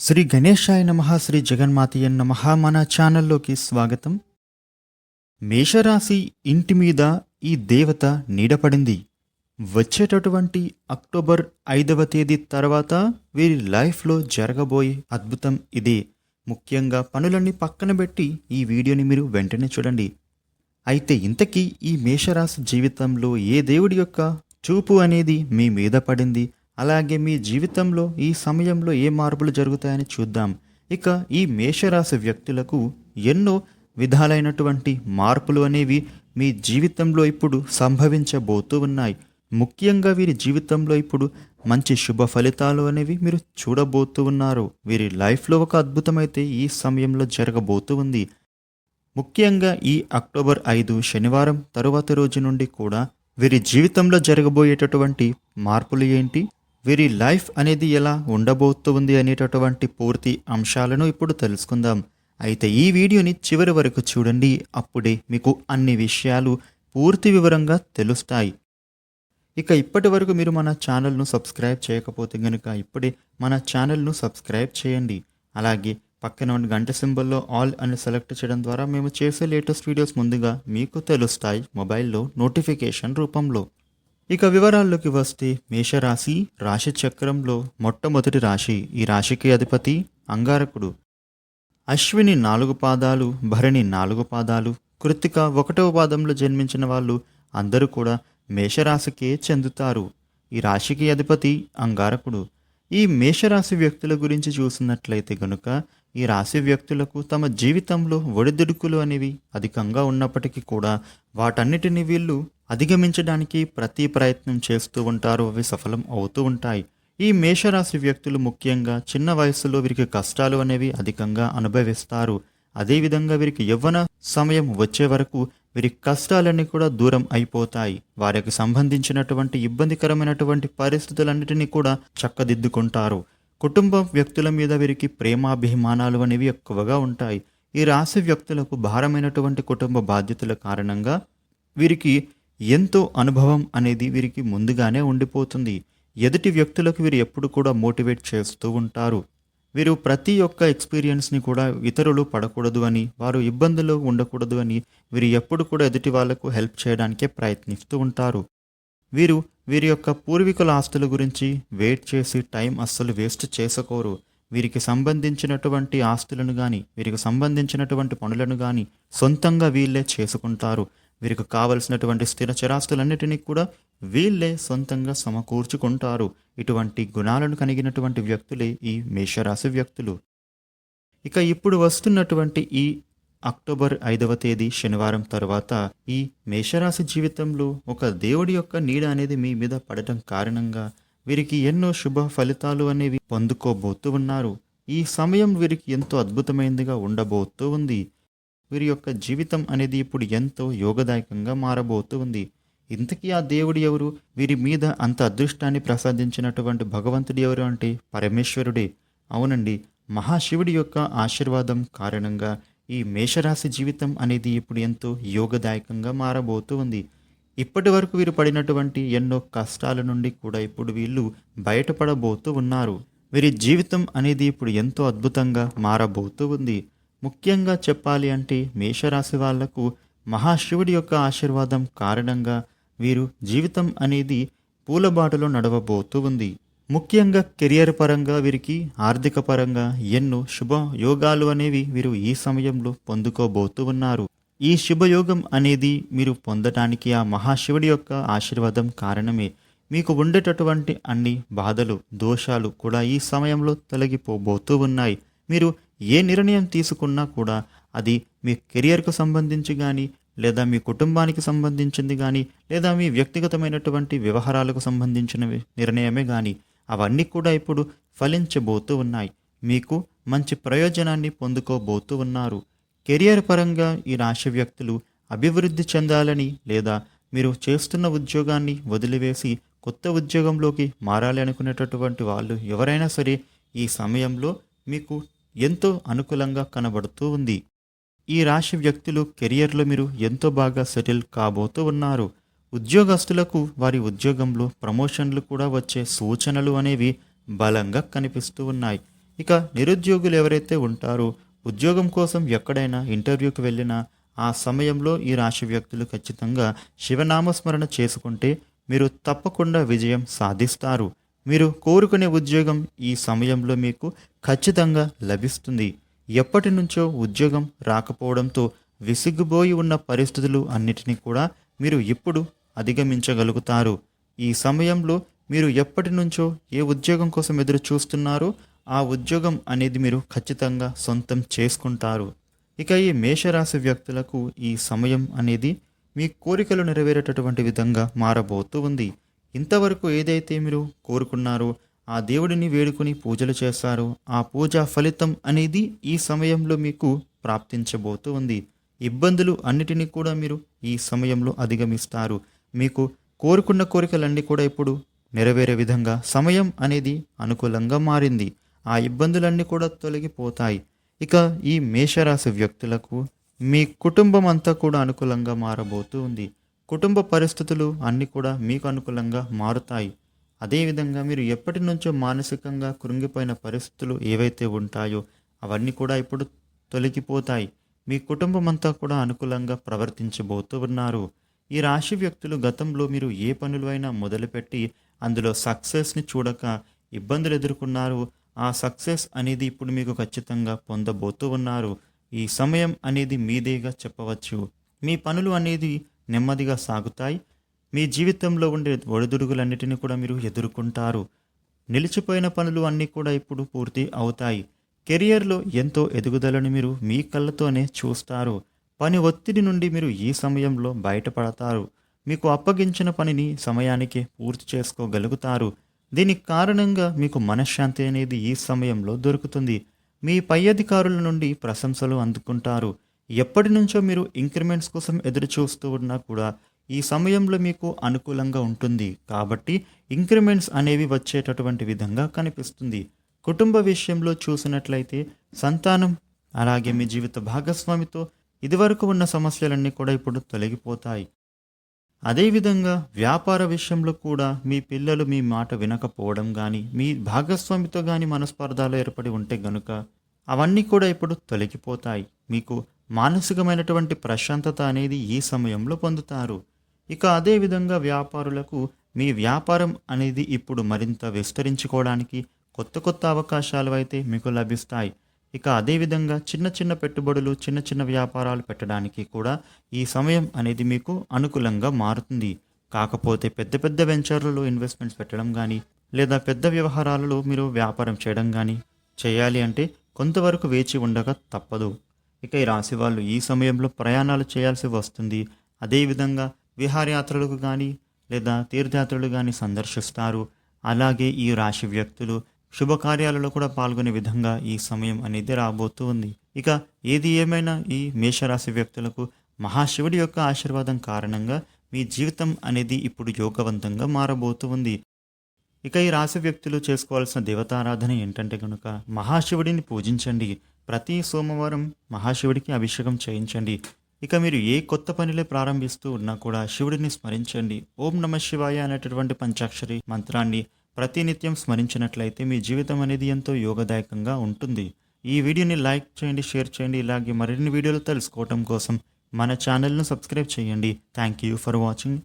శ్రీ గణేశాయ నమ శ్రీ జగన్మాతయ్య నమ మన ఛానల్లోకి స్వాగతం. మేషరాశి ఇంటి మీద ఈ దేవత నీడపడింది. వచ్చేటటువంటి అక్టోబర్ ఐదవ తేదీ తర్వాత వీరి లైఫ్లో జరగబోయే అద్భుతం ఇదే. ముఖ్యంగా పనులన్నీ పక్కన పెట్టి ఈ వీడియోని మీరు వెంటనే చూడండి. అయితే ఇంతకీ ఈ మేషరాశి జీవితంలో ఏ దేవుడి యొక్క చూపు అనేది మీ మీద పడింది? అలాగే మీ జీవితంలో ఈ సమయంలో ఏ మార్పులు జరుగుతాయని చూద్దాం. ఇక ఈ మేషరాశి వ్యక్తులకు ఎన్నో విధాలైనటువంటి మార్పులు అనేవి మీ జీవితంలో ఇప్పుడు సంభవించబోతూ ఉన్నాయి. ముఖ్యంగా వీరి జీవితంలో ఇప్పుడు మంచి శుభ ఫలితాలు అనేవి మీరు చూడబోతూ ఉన్నారు. వీరి లైఫ్లో ఒక అద్భుతమైతే ఈ సమయంలో జరగబోతూ ఉంది. ముఖ్యంగా ఈ అక్టోబర్ ఐదు శనివారం తరువాత రోజు నుండి కూడా వీరి జీవితంలో జరగబోయేటటువంటి మార్పులు ఏంటి? వీరి లైఫ్ అనేది ఎలా ఉండబోతుంది అనేటటువంటి పూర్తి అంశాలను ఇప్పుడు తెలుసుకుందాం. అయితే ఈ వీడియోని చివరి వరకు చూడండి. అప్పుడే మీకు అన్ని విషయాలు పూర్తి వివరంగా తెలుస్తాయి. ఇక ఇప్పటి వరకు మీరు మన ఛానల్ను సబ్స్క్రైబ్ చేయకపోతే కనుక ఇప్పుడే మన ఛానల్ను సబ్స్క్రైబ్ చేయండి. అలాగే పక్కన ఉన్న గంట సింబల్లో ఆల్ అని సెలెక్ట్ చేయడం ద్వారా మేము చేసే లేటెస్ట్ వీడియోస్ ముందుగా మీకు తెలుస్తాయి. మొబైల్లో నోటిఫికేషన్ రూపంలో. ఇక వివరాల్లోకి వస్తే మేషరాశి రాశి చక్రంలో మొట్టమొదటి రాశి ఈ రాశికి అధిపతి అంగారకుడు. అశ్విని నాలుగు పాదాలు భరణి నాలుగు పాదాలు కృత్తిక ఒకటవ పాదంలో జన్మించిన వాళ్ళు అందరూ కూడా మేషరాశికే చెందుతారు. ఈ రాశికి అధిపతి అంగారకుడు. ఈ మేషరాశి వ్యక్తుల గురించి చూసినట్లయితే గనుక ఈ రాశి వ్యక్తులకు తమ జీవితంలో ఒడిదుడుకులు అనేవి అధికంగా ఉన్నప్పటికీ కూడా వాటన్నిటిని వీళ్ళు అధిగమించడానికి ప్రతి ప్రయత్నం చేస్తూ ఉంటారు అవి సఫలం అవుతూ ఉంటాయి. ఈ మేషరాశి వ్యక్తులు ముఖ్యంగా చిన్న వయసులో వీరికి కష్టాలు అనేవి అధికంగా అనుభవిస్తారు. అదేవిధంగా వీరికి యవ్వన సమయం వచ్చే వరకు వీరి కష్టాలన్నీ కూడా దూరం అయిపోతాయి. వారికి సంబంధించినటువంటి ఇబ్బందికరమైనటువంటి పరిస్థితులన్నిటినీ కూడా చక్కదిద్దుకుంటారు. కుటుంబ వ్యక్తుల మీద వీరికి ప్రేమాభిమానాలు అనేవి ఎక్కువగా ఉంటాయి. ఈ రాశి వ్యక్తులకు భారమైనటువంటి కుటుంబ బాధ్యతల కారణంగా వీరికి ఎంతో అనుభవం అనేది వీరికి ముందుగానే ఉండిపోతుంది. ఎదుటి వ్యక్తులకు వీరు ఎప్పుడు కూడా మోటివేట్ చేస్తూ ఉంటారు. వీరు ప్రతి ఒక్క ఎక్స్పీరియన్స్ని కూడా ఇతరులు పడకూడదు అని వారు ఇబ్బందులు ఉండకూడదు అని వీరు ఎప్పుడు కూడా ఎదుటి వాళ్ళకు హెల్ప్ చేయడానికే ప్రయత్నిస్తూ ఉంటారు. వీరు వీరి యొక్క పూర్వీకుల ఆస్తుల గురించి వెయిట్ చేసి టైం అస్సలు వేస్ట్ చేసుకోరు. వీరికి సంబంధించినటువంటి ఆస్తులను కానీ వీరికి సంబంధించినటువంటి పనులను కానీ సొంతంగా వీళ్ళే చేసుకుంటారు. వీరికి కావలసినటువంటి స్థిర చరాస్తులన్నిటినీ కూడా వీళ్ళే సొంతంగా సమకూర్చుకుంటారు. ఇటువంటి గుణాలను కలిగినటువంటి వ్యక్తులే ఈ మేషరాశి వ్యక్తులు. ఇక ఇప్పుడు వస్తున్నటువంటి ఈ అక్టోబర్ ఐదవ తేదీ శనివారం తర్వాత ఈ మేషరాశి జీవితంలో ఒక దేవుడి యొక్క నీడ అనేది మీ మీద పడటం కారణంగా వీరికి ఎన్నో శుభ ఫలితాలు అనేవి పొందుకోబోతూ ఉన్నారు. ఈ సమయం వీరికి ఎంతో అద్భుతమైనదిగా ఉండబోతూ ఉంది. వీరి యొక్క జీవితం అనేది ఇప్పుడు ఎంతో యోగదాయకంగా మారబోతూ ఉంది. ఇంతకీ ఆ దేవుడు ఎవరు? వీరి మీద అంత అదృష్టాన్ని ప్రసాదించినటువంటి భగవంతుడు ఎవరు అంటే పరమేశ్వరుడే. అవునండి మహాశివుడి యొక్క ఆశీర్వాదం కారణంగా ఈ మేషరాశి జీవితం అనేది ఇప్పుడు ఎంతో యోగదాయకంగా మారబోతూ ఉంది. ఇప్పటి వరకు వీరు పడినటువంటి ఎన్నో కష్టాల నుండి కూడా ఇప్పుడు వీళ్ళు బయటపడబోతూ ఉన్నారు. వీరి జీవితం అనేది ఇప్పుడు ఎంతో అద్భుతంగా మారబోతూ ఉంది. ముఖ్యంగా చెప్పాలి అంటే మేషరాశి వాళ్ళకు మహాశివుడి యొక్క ఆశీర్వాదం కారణంగా వీరు జీవితం అనేది పూలబాటలో నడవబోతూ ఉంది. ముఖ్యంగా కెరియర్ పరంగా వీరికి ఆర్థిక పరంగా ఎన్నో శుభ యోగాలు అనేవి వీరు ఈ సమయంలో పొందుకోబోతూ ఉన్నారు. ఈ శుభయోగం అనేది మీరు పొందటానికి ఆ మహాశివుడి యొక్క ఆశీర్వాదం కారణమే. మీకు ఉండేటటువంటి అన్ని బాధలు దోషాలు కూడా ఈ సమయంలో తొలగిపోబోతూ ఉన్నాయి. మీరు ఏ నిర్ణయం తీసుకున్నా కూడా అది మీ కెరియర్కు సంబంధించి కానీ లేదా మీ కుటుంబానికి సంబంధించింది కానీ లేదా మీ వ్యక్తిగతమైనటువంటి వ్యవహారాలకు సంబంధించిన నిర్ణయమే కానీ అవన్నీ కూడా ఇప్పుడు ఫలించబోతూ ఉన్నాయి. మీకు మంచి ప్రయోజనాన్ని పొందుకోబోతూ ఉన్నారు. కెరియర్ పరంగా ఈ రాశి వ్యక్తులు అభివృద్ధి చెందాలని లేదా మీరు చేస్తున్న ఉద్యోగాన్ని వదిలివేసి కొత్త ఉద్యోగంలోకి మారాలి అనుకునేటటువంటి వాళ్ళు ఎవరైనా సరే ఈ సమయంలో మీకు ఎంతో అనుకూలంగా కనబడుతూ ఉంది. ఈ రాశి వ్యక్తులు కెరియర్లో మీరు ఎంతో బాగా సెటిల్ కాబోతూ ఉన్నారు. ఉద్యోగస్తులకు వారి ఉద్యోగంలో ప్రమోషన్లు కూడా వచ్చే సూచనలు అనేవి బలంగా కనిపిస్తూ ఉన్నాయి. ఇక నిరుద్యోగులు ఎవరైతే ఉంటారో ఉద్యోగం కోసం ఎక్కడైనా ఇంటర్వ్యూకి వెళ్ళినా ఆ సమయంలో ఈ రాశి వ్యక్తులు ఖచ్చితంగా శివనామస్మరణ చేసుకుంటే మీరు తప్పకుండా విజయం సాధిస్తారు. మీరు కోరుకునే ఉద్యోగం ఈ సమయంలో మీకు ఖచ్చితంగా లభిస్తుంది. ఎప్పటి నుంచో ఉద్యోగం రాకపోవడంతో విసిగ్గుబోయి ఉన్న పరిస్థితులు అన్నిటినీ కూడా మీరు ఇప్పుడు అధిగమించగలుగుతారు. ఈ సమయంలో మీరు ఎప్పటి నుంచో ఏ ఉద్యోగం కోసం ఎదురు చూస్తున్నారో ఆ ఉద్యోగం అనేది మీరు ఖచ్చితంగా సొంతం చేసుకుంటారు. ఇక ఈ మేషరాశి వ్యక్తులకు ఈ సమయం అనేది మీ కోరికలు నెరవేరేటటువంటి విధంగా మారబోతూ ఉంది. ఇంతవరకు ఏదైతే మీరు కోరుకున్నారో ఆ దేవుడిని వేడుకొని పూజలు చేస్తారో ఆ పూజ ఫలితం అనేది ఈ సమయంలో మీకు ప్రాప్తించబోతూ ఉంది. ఇబ్బందులు అన్నిటినీ కూడా మీరు ఈ సమయంలో అధిగమిస్తారు. మీకు కోరుకున్న కోరికలన్నీ కూడా ఇప్పుడు నెరవేరే విధంగా సమయం అనేది అనుకూలంగా మారింది. ఆ ఇబ్బందులన్నీ కూడా తొలగిపోతాయి. ఇక ఈ మేషరాశి వ్యక్తులకు మీ కుటుంబం అంతా కూడా అనుకూలంగా మారబోతూ ఉంది. కుటుంబ పరిస్థితులు అన్నీ కూడా మీకు అనుకూలంగా మారుతాయి. అదేవిధంగా మీరు ఎప్పటి నుంచో మానసికంగా కృంగిపోయిన పరిస్థితులు ఏవైతే ఉంటాయో అవన్నీ కూడా ఇప్పుడు తొలగిపోతాయి. మీ కుటుంబం అంతా కూడా అనుకూలంగా ప్రవర్తించబోతూ ఉన్నారు. ఈ రాశి వ్యక్తులు గతంలో మీరు ఏ పనులు అయినా మొదలుపెట్టి అందులో సక్సెస్ని చూడక ఇబ్బందులు ఎదుర్కొన్నారు. ఆ సక్సెస్ అనేది ఇప్పుడు మీకు ఖచ్చితంగా పొందబోతూ ఉన్నారు. ఈ సమయం అనేది మీదేగా చెప్పవచ్చు. మీ పనులు అనేది నెమ్మదిగా సాగుతాయి. మీ జీవితంలో ఉండే ఒడిదుడుగులన్నిటిని కూడా మీరు ఎదుర్కొంటారు. నిలిచిపోయిన పనులు అన్నీ కూడా ఇప్పుడు పూర్తి అవుతాయి. కెరియర్లో ఎంతో ఎదుగుదలను మీరు మీ కళ్ళతోనే చూస్తారు. పని ఒత్తిడి నుండి మీరు ఈ సమయంలో బయటపడతారు. మీకు అప్పగించిన పనిని సమయానికి పూర్తి చేసుకోగలుగుతారు. దీనికి కారణంగా మీకు మనశ్శాంతి అనేది ఈ సమయంలో దొరుకుతుంది. మీ పై అధికారుల నుండి ప్రశంసలు అందుకుంటారు. ఎప్పటి నుంచో మీరు ఇంక్రిమెంట్స్ కోసం ఎదురు చూస్తూ ఉన్నా కూడా ఈ సమయంలో మీకు అనుకూలంగా ఉంటుంది. కాబట్టి ఇంక్రిమెంట్స్ అనేవి వచ్చేటటువంటి విధంగా కనిపిస్తుంది. కుటుంబ విషయంలో చూసినట్లయితే సంతానం అలాగే మీ జీవిత భాగస్వామితో ఇదివరకు ఉన్న సమస్యలన్నీ కూడా ఇప్పుడు తొలగిపోతాయి. అదేవిధంగా వ్యాపార విషయంలో కూడా మీ పిల్లలు మీ మాట వినకపోవడం కానీ మీ భాగస్వామితో కానీ మనస్పర్ధాలు ఏర్పడి ఉంటే గనుక అవన్నీ కూడా ఇప్పుడు తొలగిపోతాయి. మీకు మానసికమైనటువంటి ప్రశాంతత అనేది ఈ సమయంలో పొందుతారు. ఇక అదేవిధంగా వ్యాపారులకు మీ వ్యాపారం అనేది ఇప్పుడు మరింత విస్తరించుకోవడానికి కొత్త కొత్త అవకాశాలు అయితే మీకు లభిస్తాయి. ఇక అదేవిధంగా చిన్న చిన్న పెట్టుబడులు చిన్న చిన్న వ్యాపారాలు పెట్టడానికి కూడా ఈ సమయం అనేది మీకు అనుకూలంగా మారుతుంది. కాకపోతే పెద్ద పెద్ద వెంచర్లలో ఇన్వెస్ట్మెంట్స్ పెట్టడం కానీ లేదా పెద్ద వ్యవహారాలలో మీరు వ్యాపారం చేయడం కానీ చేయాలి అంటే కొంతవరకు వేచి ఉండక తప్పదు. ఇక ఈ రాశి వాళ్ళు ఈ సమయంలో ప్రయాణాలు చేయాల్సి వస్తుంది. అదేవిధంగా విహారయాత్రలకు కానీ లేదా తీర్థయాత్రలు కానీ సందర్శిస్తారు. అలాగే ఈ రాశి వ్యక్తులు శుభకార్యాలలో కూడా పాల్గొనే విధంగా ఈ సమయం అనేది రాబోతూ ఉంది ఇక ఏది ఏమైనా ఈ మేషరాశి వ్యక్తులకు మహాశివుడి యొక్క ఆశీర్వాదం కారణంగా మీ జీవితం అనేది ఇప్పుడు యోగవంతంగా మారబోతూ ఉంది ఇక ఈ రాశి వ్యక్తులు చేసుకోవాల్సిన దేవతారాధన ఏంటంటే కనుక మహాశివుడిని పూజించండి. ప్రతి సోమవారం మహాశివుడికి అభిషేకం చేయించండి. ఇక మీరు ఏ కొత్త పనిలే ప్రారంభిస్తూ ఉన్నా కూడా శివుడిని స్మరించండి. ఓం నమ శివాయ అనేటటువంటి పంచాక్షరి మంత్రాన్ని ప్రతినిత్యం స్మరించినట్లయితే మీ జీవితం అనేది ఎంతో యోగదాయకంగా ఉంటుంది. ఈ వీడియోని లైక్ చేయండి షేర్ చేయండి. ఇలాగే మరిన్ని వీడియోలు తెలుసుకోవటం కోసం మన ఛానల్ను సబ్స్క్రైబ్ చేయండి. Thank you for watching.